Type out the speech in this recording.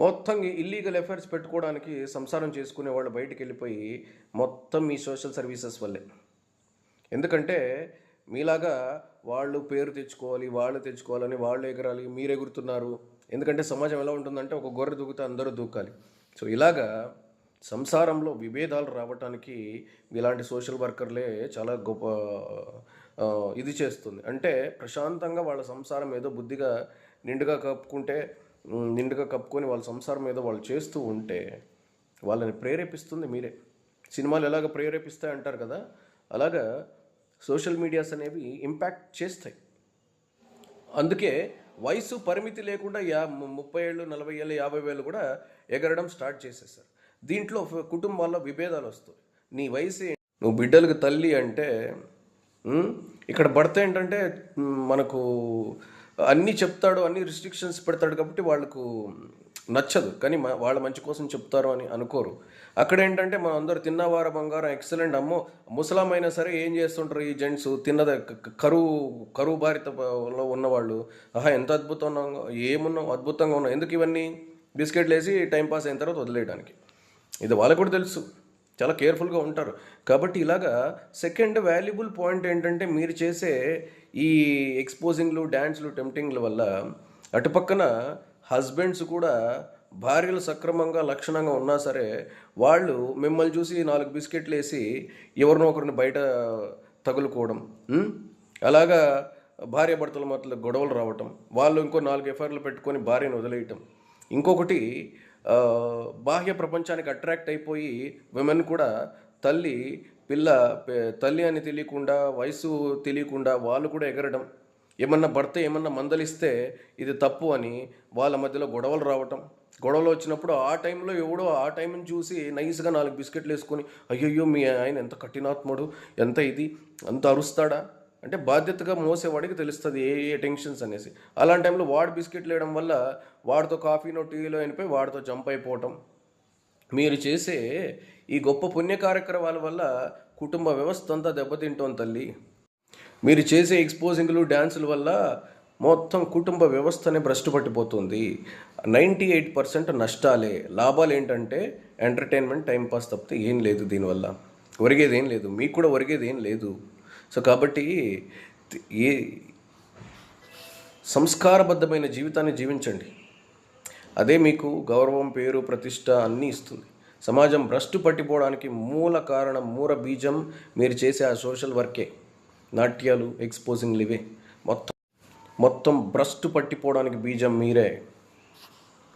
మొత్తం illegal affairs పెట్టుకోవడానికి సంసారం చేసుకునే వాళ్ళు బయటికి వెళ్ళిపోయి మొత్తం ఈ సోషల్ సర్వీసెస్ వల్లే. ఎందుకంటే మీలాగా వాళ్ళు పేరు తెచ్చుకోవాలి వాళ్ళు తెచ్చుకోవాలని వాళ్ళు ఎగరాలి మీరు ఎగురుతున్నారు. ఎందుకంటే సమాజం ఎలా ఉంటుందంటే ఒక గొర్రె దూకితే అందరూ దూకాలి. సో ఇలాగా సంసారంలో విభేదాలు రావటానికి ఇలాంటి సోషల్ వర్కర్లే చాలా గొప్ప ఇది చేస్తుంది. అంటే ప్రశాంతంగా వాళ్ళ సంసారం ఏదో బుద్ధిగా నిండుగా కప్పుకుంటే నిండుగా కప్పుకొని వాళ్ళ సంసారం మీద వాళ్ళు చేస్తూ ఉంటే వాళ్ళని ప్రేరేపిస్తుంది మీరే. సినిమాలు ఎలాగ ప్రేరేపిస్తాయి అంటారు కదా అలాగా సోషల్ మీడియాస్ అనేవి ఇంపాక్ట్ చేస్తాయి. అందుకే వయసు పరిమితి లేకుండా యా ముప్పై ఏళ్ళు నలభై ఏళ్ళు యాభై వేలు కూడా ఎగరడం స్టార్ట్ చేసేసారు దీంట్లో కుటుంబాల్లో విభేదాలు వస్తాయి. నీ వయసు నువ్వు బిడ్డలకు తల్లి అంటే ఇక్కడ భర్త ఏంటంటే మనకు అన్నీ చెప్తాడు అన్ని రిస్ట్రిక్షన్స్ పెడతాడు కాబట్టి వాళ్ళకు నచ్చదు. కానీ వాళ్ళ మంచి కోసం చెప్తారు అని అనుకోరు. అక్కడ ఏంటంటే మనం అందరూ తిన్నవార బంగారం ఎక్సలెంట్ అమ్మో ముసలామైనా సరే ఏం చేస్తుంటారు ఈ జెంట్స్ తిన్నద కరువు కరువు బారితలో ఉన్నవాళ్ళు. ఆహా ఎంత అద్భుతంగా ఏమున్నాం అద్భుతంగా ఉన్నాం ఎందుకు ఇవన్నీ? బిస్కెట్లు వేసి టైంపాస్ అయిన తర్వాత వదిలేయడానికి. ఇది వాళ్ళకు కూడా తెలుసు. చాలా కేర్ఫుల్గా ఉంటారు. కాబట్టి ఇలాగా సెకండ్ వాల్యుబుల్ పాయింట్ ఏంటంటే మీరు చేసే ఈ ఎక్స్పోజింగ్లు డ్యాన్స్లు టెంప్టింగ్ల వల్ల అటుపక్కన హస్బెండ్స్ కూడా భార్యలు సక్రమంగా లక్షణంగా ఉన్నా సరే వాళ్ళు మిమ్మల్ని చూసి నాలుగు బిస్కెట్లు వేసి ఎవరినో ఒకరిని బయట తగులుకోవడం అలాగా భార్య భర్తల మధ్యలో గొడవలు రావటం వాళ్ళు ఇంకో నాలుగు ఎఫ్ఐఆర్లు పెట్టుకొని భార్యను వదిలేయటం. ఇంకొకటి బాహ్య ప్రపంచానికి అట్రాక్ట్ అయిపోయి విమెన్ కూడా తల్లి పిల్ల తల్లి అని తెలియకుండా వయసు తెలియకుండా వాళ్ళు కూడా ఎగరడం. ఏమన్నా భర్త ఏమన్నా మందలిస్తే ఇది తప్పు అని వాళ్ళ మధ్యలో గొడవలు రావటం. గొడవలు వచ్చినప్పుడు ఆ టైంలో ఎవడో ఆ టైంని చూసి నైస్గా నాలుగు బిస్కెట్లు వేసుకొని అయ్యయ్యో మీ ఆయన ఎంత కఠినాత్ముడు ఎంత ఇది అంత అరుస్తాడా? అంటే బాధ్యతగా మోసేవాడికి తెలుస్తుంది ఏ ఏ టెన్షన్స్ అనేసి. అలాంటి టైంలో వాడు బిస్కెట్లు వేయడం వల్ల వాడితో కాఫీనో టీలో అయినపోయి వాడితో జంప్ అయిపోవటం. మీరు చేసే ఈ గొప్ప పుణ్య కార్యక్రమాల వల్ల కుటుంబ వ్యవస్థ అంతా దెబ్బతింటోంది తల్లి. మీరు చేసే ఎక్స్పోజింగ్లు డ్యాన్సుల వల్ల మొత్తం కుటుంబ వ్యవస్థనే భ్రష్టు పట్టిపోతుంది. నైంటీ ఎయిట్ పర్సెంట్ నష్టాలే. లాభాలు ఏంటంటే ఎంటర్టైన్మెంట్ టైంపాస్ తప్పితే ఏం లేదు దీనివల్ల. ఒరిగేది ఏం లేదు. మీకు కూడా ఒరిగేది ఏం లేదు. సో కాబట్టి ఏ సంస్కారబద్ధమైన జీవితాన్ని జీవించండి. అదే మీకు గౌరవం పేరు ప్రతిష్ట అన్నీ ఇస్తుంది. సమాజం భ్రష్టు పట్టిపోవడానికి మూల కారణం మూల బీజం మీరు చేసే ఆ సోషల్ వర్కే. నాట్యాలు ఎక్స్పోజింగ్లు ఇవే మొత్తం మొత్తం భ్రష్టు పట్టిపోవడానికి బీజం మీరే.